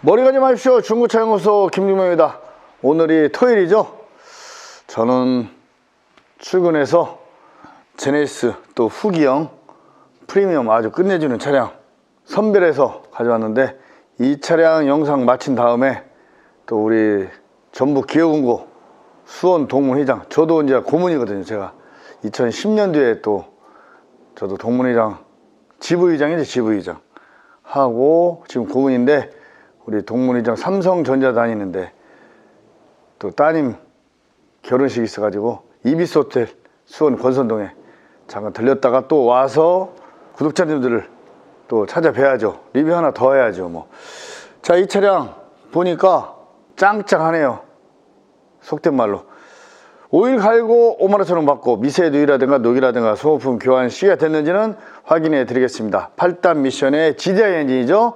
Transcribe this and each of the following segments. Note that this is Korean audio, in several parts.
머리 가지 마십시오. 중고차연구소 김중명입니다. 오늘이 토요일이죠. 저는 출근해서 제네시스 또 후기형 프리미엄 아주 끝내주는 차량 선별해서 가져왔는데 이 차량 영상 마친 다음에 또 우리 전북 기업은고 수원 동문회장 저도 이제 고문이거든요. 제가 2010년도에 또 저도 동문회장 지부의장이죠 지부의장 하고 지금 고문인데 우리 동문회장 삼성전자 다니는데 또 따님 결혼식 있어가지고 이비스 호텔 수원 권선동에 잠깐 들렸다가 또 와서 구독자님들을 또 찾아뵈야죠. 리뷰 하나 더 해야죠 뭐 자 이 차량 보니까 짱짱하네요. 속된 말로. 오일 갈고 5만 원처럼 받고 미세 누이라든가 녹이라든가 소모품 교환 시가 됐는지는 확인해 드리겠습니다. 8단 미션의 GDI 엔진이죠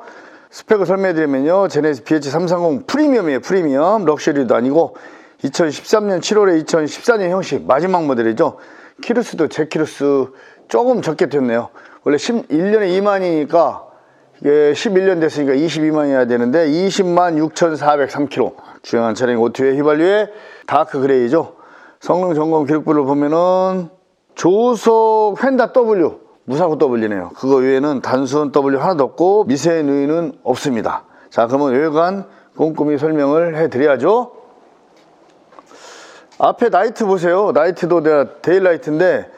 스펙을 설명해 드리면요. 제네시스 BH330 프리미엄이에요. 프리미엄. 럭셔리도 아니고 2013년 7월에 2014년 형식 마지막 모델이죠. 키루스도 제 키루스 조금 적게 됐네요. 원래 11년에 2만이니까 이게 11년 됐으니까 22만이어야 되는데 20만 6,403km 주행한 차량 오토의 휘발유의 다크 그레이죠. 성능 점검 기록부를 보면은 조속 펜다 W 무사고 W네요. 그거 외에는 단순 W 하나도 없고 미세 누이는 없습니다. 자 그러면 외관 꼼꼼히 설명을 해 드려야죠. 앞에 나이트 보세요. 나이트도 내가 데일라이트인데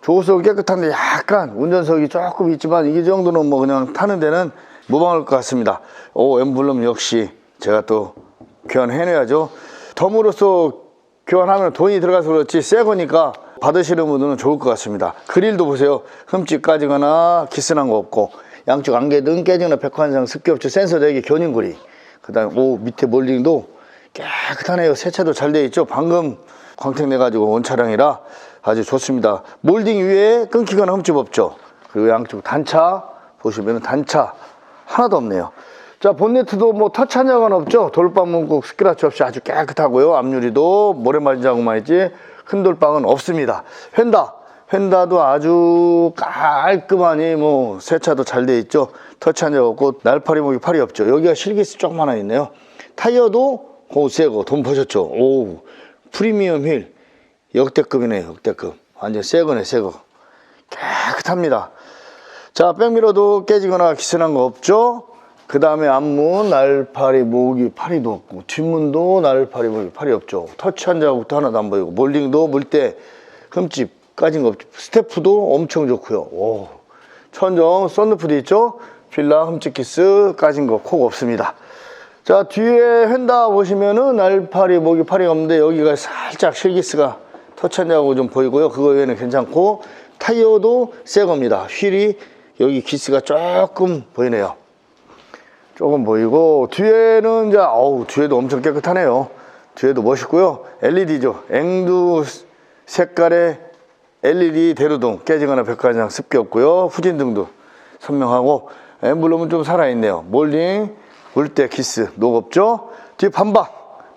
조수석 깨끗한데 약간 운전석이 조금 있지만 이 정도는 뭐 그냥 타는 데는 무방할 것 같습니다. 오 엠블럼 역시 제가 또 교환해내야죠. 덤으로써 교환하면 돈이 들어가서 그렇지. 새 거니까 받으시는 분들은 좋을 것 같습니다. 그릴도 보세요. 흠집 까지거나 기스난 거 없고 양쪽 안개등 깨지거나 백환상 습기 없죠 센서 대기 견인구리. 그 다음에 오 밑에 몰딩도 깨끗하네요. 세차도 잘돼 있죠? 방금 광택 내가지고 온 차량이라 아주 좋습니다. 몰딩 위에 끊기거나 흠집 없죠? 그리고 양쪽 단차 보시면 단차 하나도 없네요. 자 본네트도 뭐 터치한 적은 없죠? 돌방 문국 스크라치 없이 아주 깨끗하고요. 앞유리도 모래 맞은 자국만 있지 큰 돌방은 없습니다. 휀다. 휀다도 아주 깔끔하니 뭐 세차도 잘 돼 있죠. 터치 한 적 없고 날파리 목이 팔이 없죠. 여기가 실기스 조금 하나 있네요. 타이어도 오 새거 돈 버셨죠. 오 프리미엄 휠. 역대급이네요 역대급. 완전 새거네 새거. 깨끗합니다. 자 백미러도 깨지거나 기스난 거 없죠 그 다음에 앞문 날파리 모기 파리도 없고 뒷문도 날파리 모기 파리 없죠. 터치한 자국도 하나도 안 보이고 몰딩도 물때 흠집 까진 거 없죠. 스태프도 엄청 좋고요. 오. 천정 썬루프도 있죠? 필라 흠집 키스 까진 거콕 없습니다. 자 뒤에 휀다 보시면은 날파리 모기 파리가 없는데 여기가 살짝 실기스가 터치한 자국 좀 보이고요. 그거 외에는 괜찮고 타이어도 새 겁니다. 휠이 여기 기스가 조금 보이네요 조금 보이고 뒤에는 이제 어우 뒤에도 엄청 깨끗하네요. 뒤에도 멋있고요. LED죠. 앵두 색깔의 LED 대로등 깨지거나 백화장 습기 없고요. 후진등도 선명하고 엠블럼은 좀 살아있네요. 몰딩 물때 키스 녹 없죠? 뒤 반바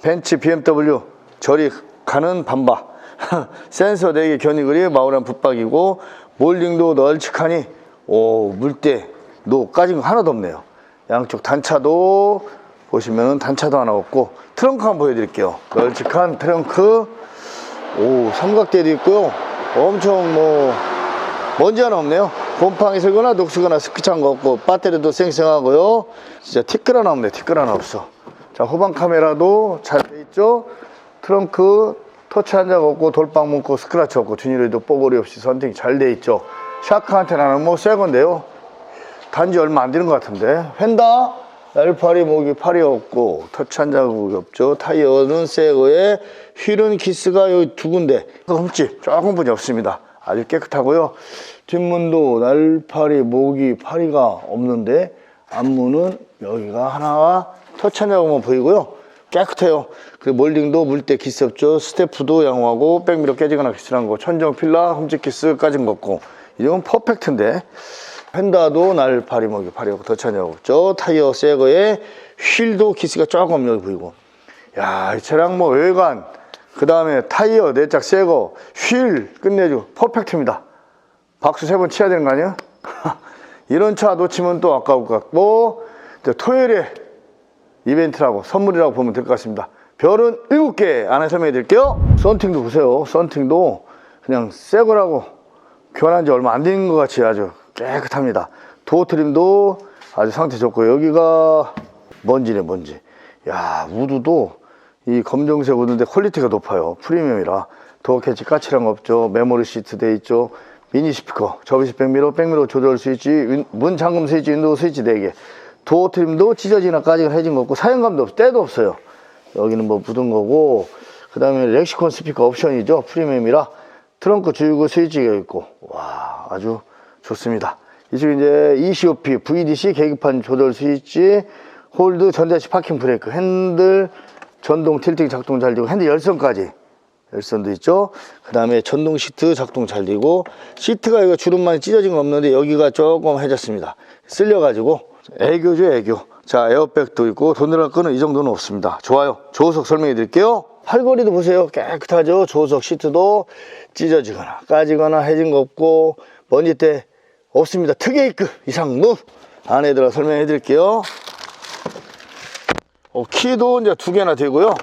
벤츠 BMW 저리 가는 반바. 센서 4개 견이 그리 마우란 붙박이고 몰딩도 널찍하니 오 물때 녹 까진 거 하나도 없네요 양쪽 단차도 보시면은 단차도 하나 없고 트렁크 한번 보여드릴게요. 널찍한 트렁크. 오 삼각대도 있고요. 엄청 뭐 먼지 하나 없네요. 곰팡이 슬거나 녹슬거나 스크찬 거 없고 배터리도 쌩쌩하고요. 진짜 티끌 하나 없네 티끌 하나 없어. 자 후방 카메라도 잘 돼 있죠? 트렁크 터치 한 적 없고 돌방 문고 스크라치 없고 뒷유리도 뽀글이 없이 선택이 잘 돼 있죠? 샤크 안테나는 뭐새 건데요 단지 얼마 안 되는 것 같은데. 휀다? 날파리 목이 팔이 없고 터치 한 자국이 없죠. 타이어는 새거에 휠은 키스가 여기 두 군데. 흠집 조금 분이 없습니다. 아주 깨끗하고요. 뒷문도 날파리 목이 파리가 없는데 앞문은 여기가 하나가 터치 한 자국만 보이고요. 깨끗해요. 그 몰딩도 물때 키스 없죠. 스태프도 양호하고 백미러 깨지거나 키스한 거. 천정 필라 흠집 키스 까진 거 없고. 이건 퍼펙트인데 펜다도 날파리 먹이 파리하고 더 차냐고 없죠 타이어 새거에 휠도 키스가 조금 여기 보이고 야 이 차량 뭐 외관 그 다음에 타이어 내짝 새거 휠 끝내주 퍼펙트입니다 박수 세 번 쳐야 되는 거 아니야? 이런 차 놓치면 또 아까울 것 같고 토요일에 이벤트라고 선물이라고 보면 될 것 같습니다. 별은 7개 안에 설명해 드릴게요. 썬팅도 보세요. 썬팅도 그냥 새 거라고 교환한 지 얼마 안 된 것 같이 아주 깨끗합니다. 도어 트림도 아주 상태 좋고 여기가 먼지네 먼지. 야 우드도 이 검정색 우드인데 퀄리티가 높아요. 프리미엄이라 도어 캐치 까칠한 거 없죠. 메모리 시트 돼 있죠. 미니 스피커, 접이식 백미러, 백미러 조절 스위치, 윈- 문 잠금 스위치, 윈도우 스위치 4개. 도어 트림도 찢어지나 까지나 해진 거 없고 사용감도 없, 때도 없어요. 여기는 뭐 묻은 거고 그 다음에 렉시콘 스피커 옵션이죠. 프리미엄이라 트렁크 주유구 스위치가 있고 와 아주 좋습니다. 이쪽 이제 ECOP, VDC 계기판 조절 스위치, 홀드 전자식 파킹 브레이크, 핸들 전동 틸팅 작동 잘 되고 핸들 열선까지 열선도 있죠. 그 다음에 전동 시트 작동 잘 되고 시트가 이거 주름만 찢어진 건 없는데 여기가 조금 해졌습니다. 쓸려가지고 애교죠 애교. 자 에어백도 있고 돈 들어갈 거는 이 정도는 없습니다. 좋아요. 조수석 설명해 드릴게요. 팔걸이도 보세요. 깨끗하죠. 조수석 시트도 찢어지거나 까지거나 해진 거 없고 먼지 때 없습니다. 특이급 이상무 안에 들어 설명해 드릴게요. 어, 키도 이제 두 개나 되고요.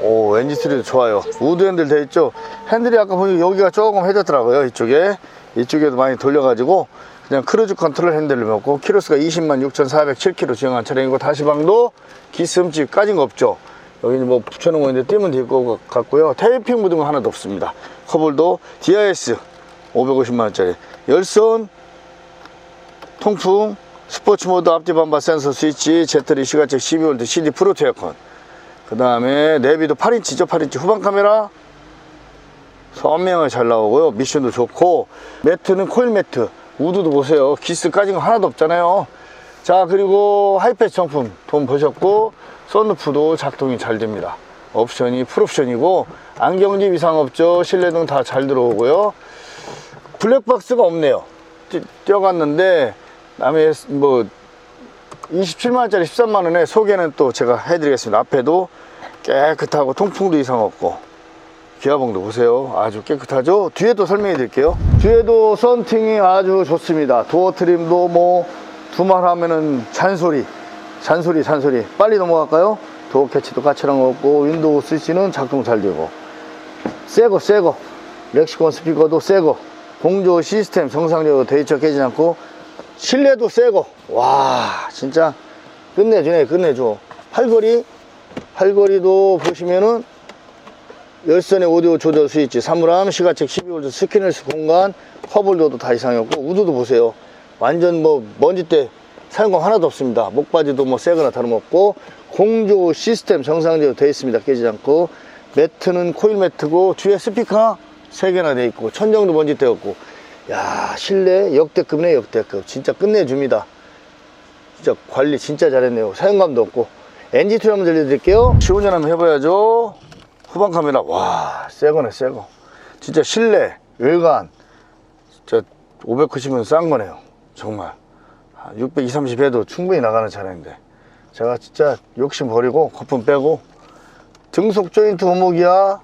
오 엔진 스리도 좋아요 우드 핸들 돼 있죠 핸들이 아까 보니 여기가 조금 해졌더라고요 이쪽에 이쪽에도 많이 돌려가지고 그냥 크루즈 컨트롤 핸들을 먹고 키로수가 20만 6,407km 주행한 차량이고 다시방도 기스음집 까진 거 없죠 여기 뭐 붙여놓은 거 있는데 띄면 될 것 같고요. 테이핑 묻은 거 하나도 없습니다. 커볼도 DIS 550만원짜리. 열선 통풍 스포츠 모드 앞뒤 반바 센서 스위치 제트리 시가책 12V CD 프로트 에어컨. 그 다음에 내비도 8인치죠 8인치. 후방 카메라. 선명하게 잘 나오고요. 미션도 좋고. 매트는 코일 매트. 우드도 보세요. 기스 까진 거 하나도 없잖아요. 자 그리고 하이패스 정품 돈 보셨고 썬루프도 작동이 잘 됩니다 옵션이 풀옵션이고 안경집 이상 없죠 실내등 다 잘 들어오고요 블랙박스가 없네요 뛰- 뛰어갔는데 남의 뭐 27만원짜리 13만원에 소개는 또 제가 해드리겠습니다. 앞에도 깨끗하고 통풍도 이상 없고 기아봉도 보세요. 아주 깨끗하죠? 뒤에도 설명해 드릴게요. 뒤에도 썬팅이 아주 좋습니다. 도어 트림도 뭐 두말 하면은 잔소리, 잔소리, 잔소리. 빨리 넘어갈까요? 도어 캐치도 까칠한 거 없고 윈도우 스위치는 작동 잘 되고. 새거 새거 렉시콘 스피커도 새거 공조 시스템 정상적으로 데이터 깨지지 않고. 실내도 새거 와 진짜. 끝내주네 끝내줘. 팔걸이? 팔걸이도 보시면은 열선의 오디오 조절 스위치 사물함 시가책 12V 스키너스 공간 컵홀더도 다 이상이었고 우드도 보세요. 완전 뭐 먼지 때 사용감 하나도 없습니다. 목바지도 뭐 새거나 다름없고 공조 시스템 정상적으로 되어 있습니다. 깨지지 않고. 매트는 코일 매트고 뒤에 스피커 3개나 되어 있고 천정도 먼지 때 없고. 야 실내 역대급이네 역대급. 진짜 끝내줍니다. 진짜 관리 진짜 잘했네요. 사용감도 없고. 엔진 투 한번 들려드릴게요. 시운전 한번 해봐야죠. 후방 카메라. 와 새거네 새거. 진짜 실내 외관. 진짜 590은 싼 거네요. 정말 620, 30 해도 충분히 나가는 차량인데. 제가 진짜 욕심 버리고 거품 빼고 등속 조인트 오목이야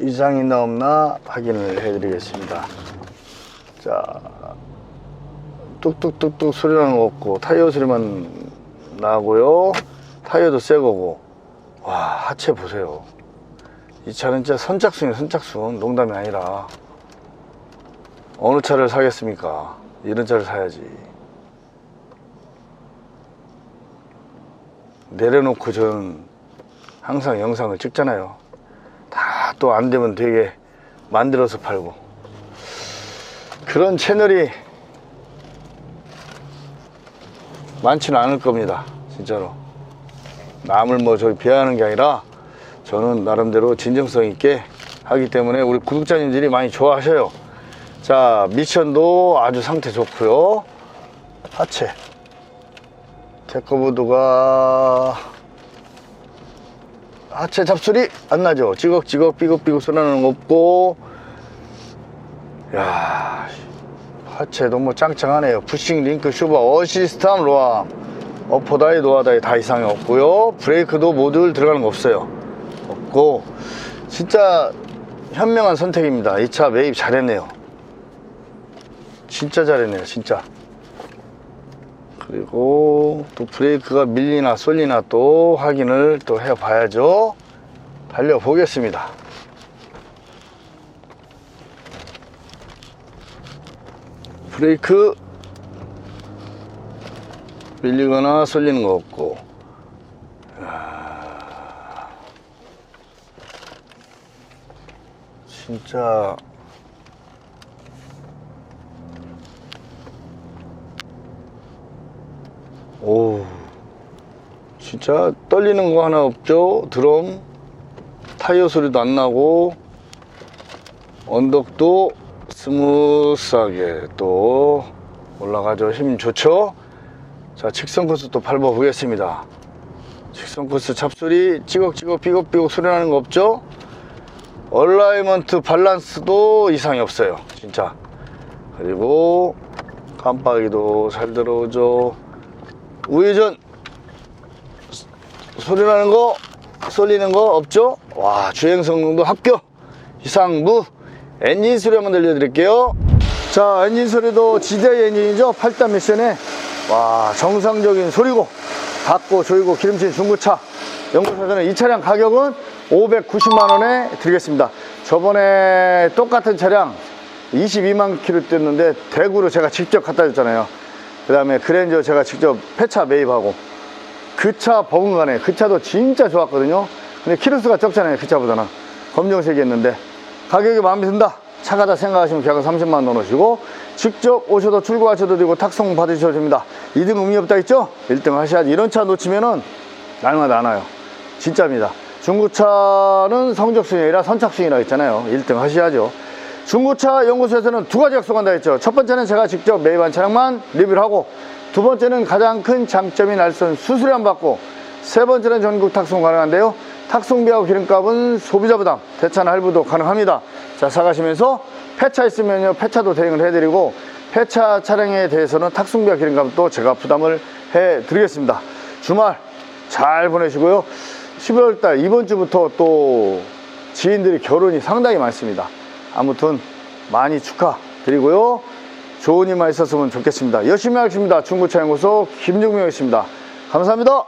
이상 있나 없나 확인을 해드리겠습니다. 자 뚝뚝뚝뚝 소리 나는 거 없고 타이어 소리만 나고요. 타이어도 새 거고. 와 하체 보세요. 이 차는 진짜 선착순이에요 선착순. 농담이 아니라. 어느 차를 사겠습니까? 이런 차를 사야지 내려놓고 저는 항상 영상을 찍잖아요 다 또 안 되면 되게 만들어서 팔고 그런 채널이 많지는 않을 겁니다. 진짜로. 남을 뭐 저기 비하하는 게 아니라 저는 나름대로 진정성 있게 하기 때문에 우리 구독자님들이 많이 좋아하셔요. 자, 미션도 아주 상태 좋고요. 하체. 데커보드가 하체 잡소리 안 나죠? 지걱지걱 삐걱삐걱 소리 나는 거 없고. 야 하체도 뭐 짱짱하네요. 푸싱 링크 슈바 어시스탐 로아 어퍼다이 노아다이 다 이상이 없고요. 브레이크도 모듈 들어가는 거 없어요. 없고. 진짜 현명한 선택입니다. 이 차 매입 잘했네요. 진짜 잘했네요 진짜 그리고 또 브레이크가 밀리나 쏠리나 또 확인을 또 해봐야죠. 달려보겠습니다. 브레이크 밀리거나 쏠리는 거 없고 이야, 진짜 진짜 떨리는 거 하나 없죠? 드럼. 타이어 소리도 안 나고 언덕도 스무스하게 또 올라가죠. 힘 좋죠? 자 직선 코스 또 밟아 보겠습니다. 직선 코스 잡소리 찌걱찌걱 삐걱삐걱 소리 나는 거 없죠? 얼라이먼트 밸런스도 이상이 없어요. 진짜. 그리고 깜빡이도 잘 들어오죠. 우회전 소리 나는 거 쏠리는 거 없죠? 와 주행 성능도 합격. 이상무 엔진 소리 한번 들려드릴게요. 자 엔진 소리도 GDI 엔진이죠? 8단 미션에. 와 정상적인 소리고 닫고 조이고 기름진 중고차. 연구사에서는 이 차량 가격은 590만원에 드리겠습니다. 저번에 똑같은 차량 22만 킬로 뛰었는데 대구로 제가 직접 갖다 줬잖아요. 그 다음에 그랜저 제가 직접 폐차 매입하고 그 차 버금가네. 그 차도 진짜 좋았거든요. 근데 키로수가 적잖아요 그 차보다는. 검정색이었는데. 가격이 마음에 든다. 차가다 생각하시면 계약 30만 원 넣으시고 직접 오셔도 출고하셔도 되고 탁송 받으셔도 됩니다. 2등 의미 없다 했죠? 1등 하셔야지. 이런 차 놓치면은 날마다 안 와요. 진짜입니다. 중고차는 성적순이 아니라 선착순이라고 했잖아요. 1등 하셔야죠. 중고차 연구소에서는 두 가지 약속한다 했죠. 첫 번째는 제가 직접 매입한 차량만 리뷰를 하고 두 번째는 가장 큰 장점인 날선 수수료 안 받고 세 번째는 전국 탁송 가능한데요. 탁송비하고 기름값은 소비자 부담 대차나 할부도 가능합니다. 자 사가시면서 폐차 있으면요 폐차도 대행을 해드리고 폐차 차량에 대해서는 탁송비와 기름값도 제가 부담을 해드리겠습니다. 주말 잘 보내시고요. 11월달 이번 주부터 또 지인들이 결혼이 상당히 많습니다. 아무튼 많이 축하드리고요 좋은 일만 있었으면 좋겠습니다. 열심히 하겠습니다. 중고차 연구소 김종명이었습니다. 감사합니다